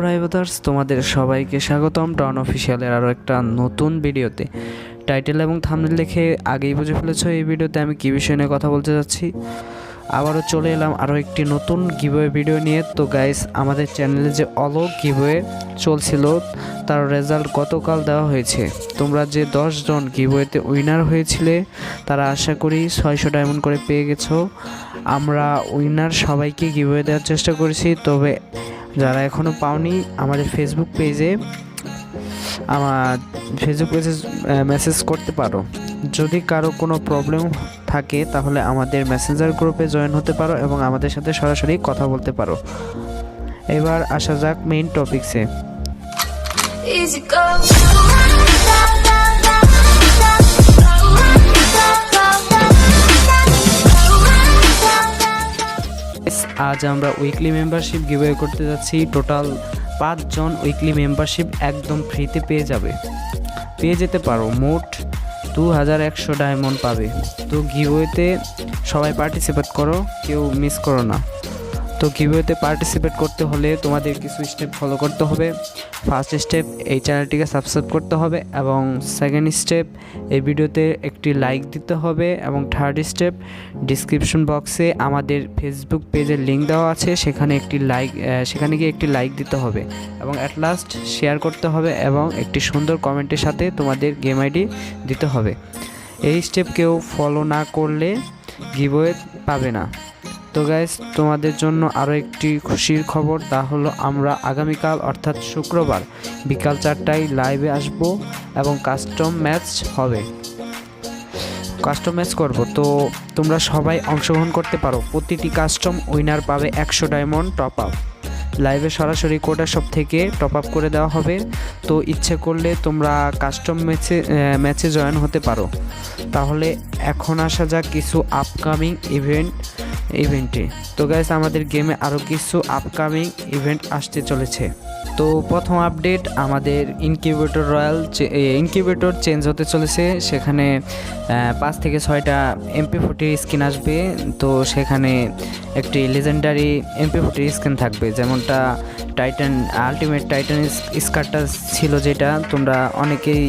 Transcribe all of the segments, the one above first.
Brothers তোমাদের সবাইকে স্বাগতম টাউন অফিসিয়ালের আরও একটা নতুন ভিডিওতে। টাইটেল এবং থামনেল দেখে আগেই বুঝে ফেলেছো এই ভিডিওতে আমি কী বিষয় নিয়ে কথা বলতে যাচ্ছি। আবারও চলে এলাম আরও একটি নতুন গিভওয়ে ভিডিও নিয়ে। তো গাইস আমাদের চ্যানেলে যে অলো গিভওয়ে চলছিল, তার রেজাল্ট গতকাল দেওয়া হয়েছে। তোমরা যে দশজন গিভওয়েতে উইনার হয়েছিলে, তারা আশা করি ছয়শো ডায়মন্ড করে পেয়ে গেছো। আমরা উইনার সবাইকে গিভওয়ে দেওয়ার চেষ্টা করেছি, তবে যারা এখনও পাওনি আমাদের ফেসবুক পেজে আমার ফেসবুক পেজে মেসেজ করতে পারো। যদি কারও কোনো প্রবলেম থাকে, তাহলে আমাদের মেসেঞ্জার গ্রুপে জয়েন হতে পারো এবং আমাদের সাথে সরাসরি কথা বলতে পারো। এবার আসা যাক মেইন টপিকসে আজ আমরা উইকলি মেম্বারশিপ গিভওয়ে করতে যাচ্ছি। টোটাল পাঁচজন উইকলি মেম্বারশিপ একদম ফ্রিতে পেয়ে যাবে। পেয়ে যেতে পারো, মোট দু হাজার একশো ডায়মন্ড পাবে। তো গিভওয়েতে সবাই পার্টিসিপেট করো, কেউ মিস করো না। তো গিভওয়েতে পার্টিসিপেট করতে হলে তোমাদের কিছু স্টেপ ফলো করতে হবে। ফার্স্ট স্টেপ এই চ্যানেলটিকে সাবস্ক্রাইব করতে হবে এবং সেকেন্ড স্টেপ এই ভিডিওতে একটি লাইক দিতে হবে এবং থার্ড স্টেপ ডিসক্রিপশন বক্সে আমাদের ফেসবুক পেজের লিঙ্ক দেওয়া আছে, সেখানে একটি লাইক সেখানে গিয়ে একটি লাইক দিতে হবে এবং অ্যাট লাস্ট শেয়ার করতে হবে এবং একটি সুন্দর কমেন্টের সাথে তোমাদের গেম আইডি দিতে হবে। এই স্টেপ কেউ ফলো না করলে গিভওয়ে পাবে না। তো গাইস তোমাদের জন্য আরও একটি খুশির খবর, তা হলো আমরা আগামীকাল, অর্থাৎ শুক্রবার, বিকাল চারটায় লাইভে আসব এবং কাস্টম ম্যাচ হবে। কাস্টম ম্যাচ করব। তো তোমরা সবাই অংশগ্রহণ করতে পারো। প্রতিটি কাস্টম উইনার পাবে একশো ডায়মন্ড টপ আপ লাইভে সরাসরি কোটা সব থেকে টপ আপ করে দেওয়া হবে। তো ইচ্ছে করলে তোমরা কাস্টম ম্যাচে ম্যাচে জয়েন হতে পারো। তাহলে এখন আসা যাক কিছু আপকামিং ইভেন্ট ইভেন্টে তো গাইস আমাদের গেমে আরও কিছু আপকামিং ইভেন্ট আসতে চলেছে। তো প্রথম আপডেট আমাদের ইনকিউবেটর রয়্যাল ইনকিউবেটর চেঞ্জ হতে চলেছে। সেখানে পাঁচ থেকে ছয়টা এমপি ফোর্টির স্কিন আসবে। তো সেখানে একটি লেজেন্ডারি এমপি ফোর্টির স্কিন থাকবে। যেমনটা টাইটান আলটিমেট টাইটান স্কারটা ছিল যেটা। তোমরা অনেকেই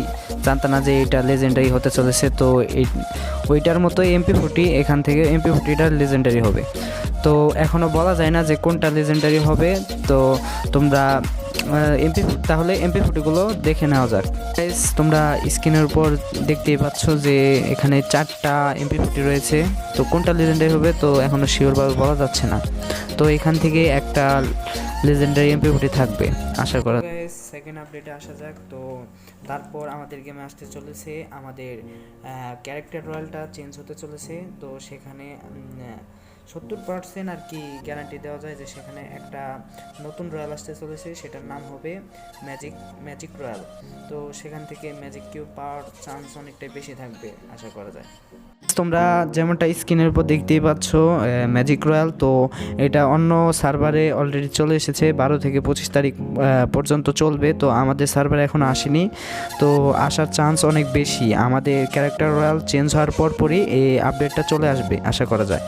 জানতা না যে এটা লেজেন্ডারি হতে চলেছে। তো ওইটার মতো এমপি ফোর্টি এখান থেকে এমপি ফোর্টিটা লেজেন্ডারি হবে। তো এখনও বলা যায় না যে কোনটা লেজেন্ডারি হবে। তো তোমরা এমপি তাহলে এমপি ফোর্টিগুলো দেখে নেওয়া যাক। তোমরা স্ক্রিনের উপর দেখতেই পাচ্ছ যে এখানে চারটা এমপি ফোর্টি রয়েছে। তো কোনটা লেজেন্ডারি হবে তো এখনও শিওরভাবে বলা যাচ্ছে না। তো এখান থেকে একটা লেজেন্ডারি এমপি ফোর্টি থাকবে, আশা করা সেকেন্ড আপডেটে আসা যাক। তো তারপর আমাদের গেমে আসতে চলেছে। আমাদের ক্যারেক্টার রয়্যালটা চেঞ্জ হতে চলেছে। তো সেখানে সত্তর পার্সেন্ট আর কি গ্যারান্টি দেওয়া যায় যে সেখানে একটা নতুন রয়্যাল আসতে চলেছে, সেটার নাম হবে ম্যাজিক ম্যাজিক রয়্যাল তো সেখান থেকে ম্যাজিক কিউ পাওয়ার চান্স অনেকটাই বেশি থাকবে, আশা করা যায়। তোমরা যেমনটা স্ক্রিনের উপর দেখতেই পাচ্ছ ম্যাজিক রয়্যাল তো এটা অন্য সার্ভারে অলরেডি চলে এসেছে, বারো থেকে পঁচিশ তারিখ পর্যন্ত চলবে, তো আমাদের সার্ভারে এখন আসেনি। তো আসার চান্স অনেক বেশি। আমাদের ক্যারেক্টার রয়্যাল চেঞ্জ হওয়ার পর পরই এই আপডেটটা চলে আসবে, আশা করা যায়।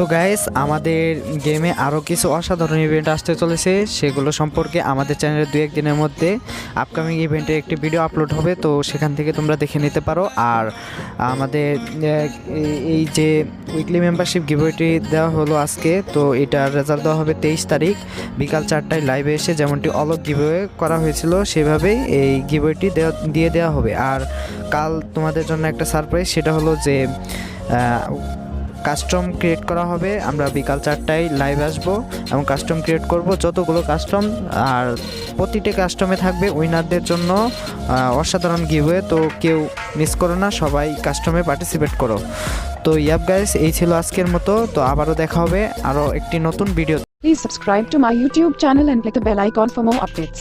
তো গাইস আমাদের গেমে আরও কিছু অসাধারণ ইভেন্ট আসতে চলেছে। সেগুলো সম্পর্কে আমাদের চ্যানেলে দু একদিনের মধ্যে আপকামিং ইভেন্টে একটি ভিডিও আপলোড হবে, তো সেখান থেকে তোমরা দেখে নিতে পারো। আর আমাদের এই- যে উইকলি মেম্বারশিপ গিভওয়েটি দেওয়া হলো আজকে, তো এটার রেজাল্ট দেওয়া হবে তেইশ তারিখ। বিকাল চারটায় লাইভে এসে যেমনটি অলক গিভওয়ে করা হয়েছিল, সেভাবেই এই গিভওয়েটি দিয়ে দেওয়া হবে। আর কাল তোমাদের জন্য একটা সারপ্রাইজ সেটা হলো যে কাস্টম ক্রিয়েট করা হবে। আমরা বিকাল চারটায় লাইভ আসব এবং কাস্টম ক্রিয়েট করব যতগুলো কাস্টম আর প্রতিটি কাস্টমে থাকবে উইনারদের জন্য অসাধারণ গিভওয়ে তো কেউ মিস করো না, সবাই কাস্টমে পার্টিসিপেট করো। তো ইয়াব গাইস এই ছিল আজকের মতো। তো আবারও দেখা হবে আরও একটি নতুন video Please subscribe to my YouTube channel and click the bell icon for more updates.